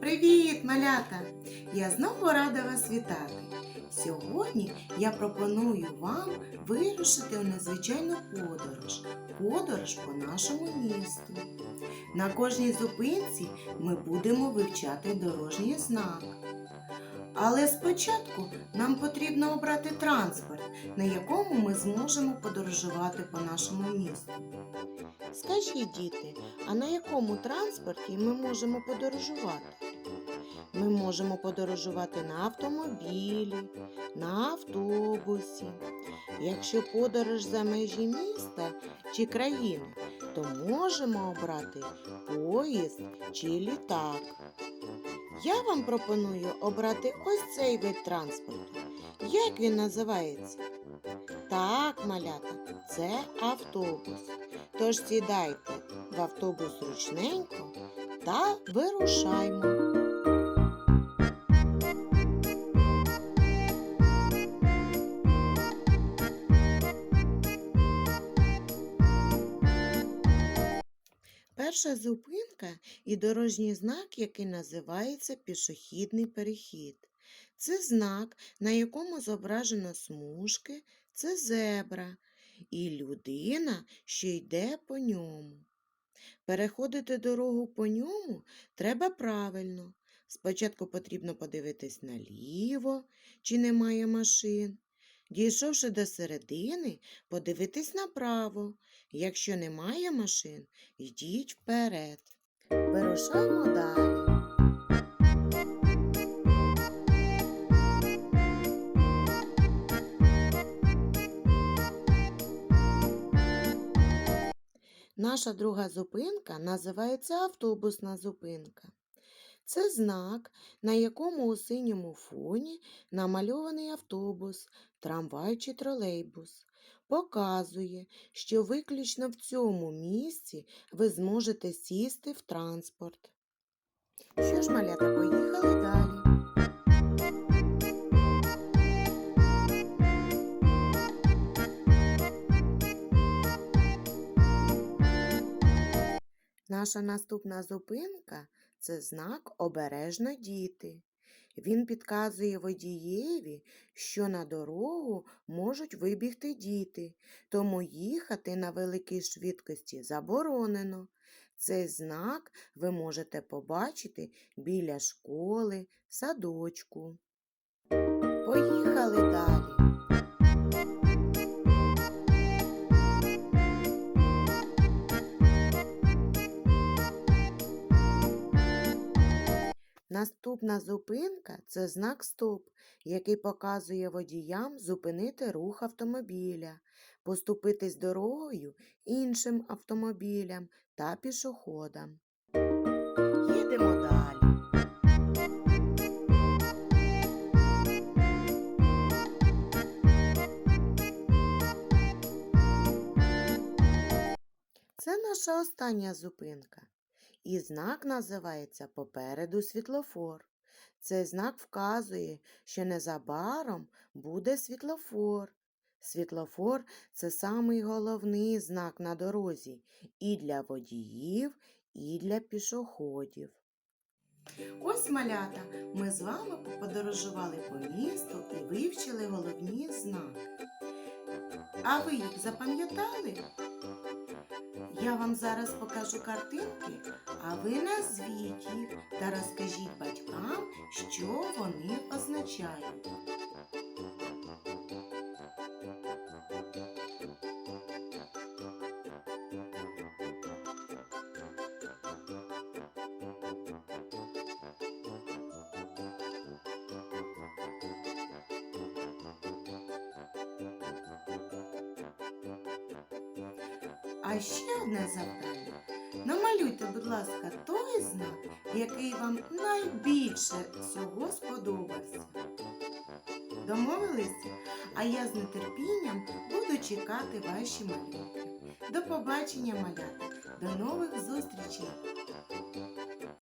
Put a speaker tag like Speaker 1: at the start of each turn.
Speaker 1: Привіт, малята! Я знову рада вас вітати. Сьогодні я пропоную вам вирушити у незвичайну подорож. Подорож по нашому місту. На кожній зупинці ми будемо вивчати дорожній знак. Але спочатку нам потрібно обрати транспорт, на якому ми зможемо подорожувати по нашому місту. Скажіть, діти, а на якому транспорті ми можемо подорожувати? Ми можемо подорожувати на автомобілі, на автобусі. Якщо подорож за межі міста чи країни, то можемо обрати поїзд чи літак. Я вам пропоную обрати ось цей вид транспорту. Як він називається? Так, малята, це автобус. Тож сідайте в автобус ручненько та вирушаймо. Перша зупинка і дорожній знак, який називається пішохідний перехід. Це знак, на якому зображено смужки, це зебра і людина, що йде по ньому. Переходити дорогу по ньому треба правильно. Спочатку потрібно подивитись наліво, чи немає машин. Дійшовши до середини, подивитись направо. Якщо немає машин, йдіть вперед. Вирушаймо далі. Наша друга зупинка називається автобусна зупинка. Це знак, на якому у синьому фоні намальований автобус, трамвай чи тролейбус. Показує, що виключно в цьому місці ви зможете сісти в транспорт. Що ж, малята, поїхали далі. Наша наступна зупинка це знак обережно діти. Він підказує водієві, що на дорогу можуть вибігти діти, тому їхати на великій швидкості заборонено. Цей знак ви можете побачити біля школи, садочку. Поїхали далі. Наступна зупинка це знак стоп, який показує водіям зупинити рух автомобіля, поступитись дорогою іншим автомобілям та пішоходам. Їдемо далі. Це наша остання зупинка. І знак називається попереду світлофор. Цей знак вказує, що незабаром буде світлофор. Світлофор це самий головний знак на дорозі і для водіїв, і для пішоходів. Ось малята, ми з вами подорожували по місту і вивчили головні знаки. А ви їх запам'ятали? Я вам зараз покажу картинки, а ви назвіть їх та розкажіть батькам, що вони означають. А ще одне завдання. Намалюйте, будь ласка, той знак, який вам найбільше всього сподобався. Домовилися? А я з нетерпінням буду чекати ваші малюнки. До побачення, малята! До нових зустрічей!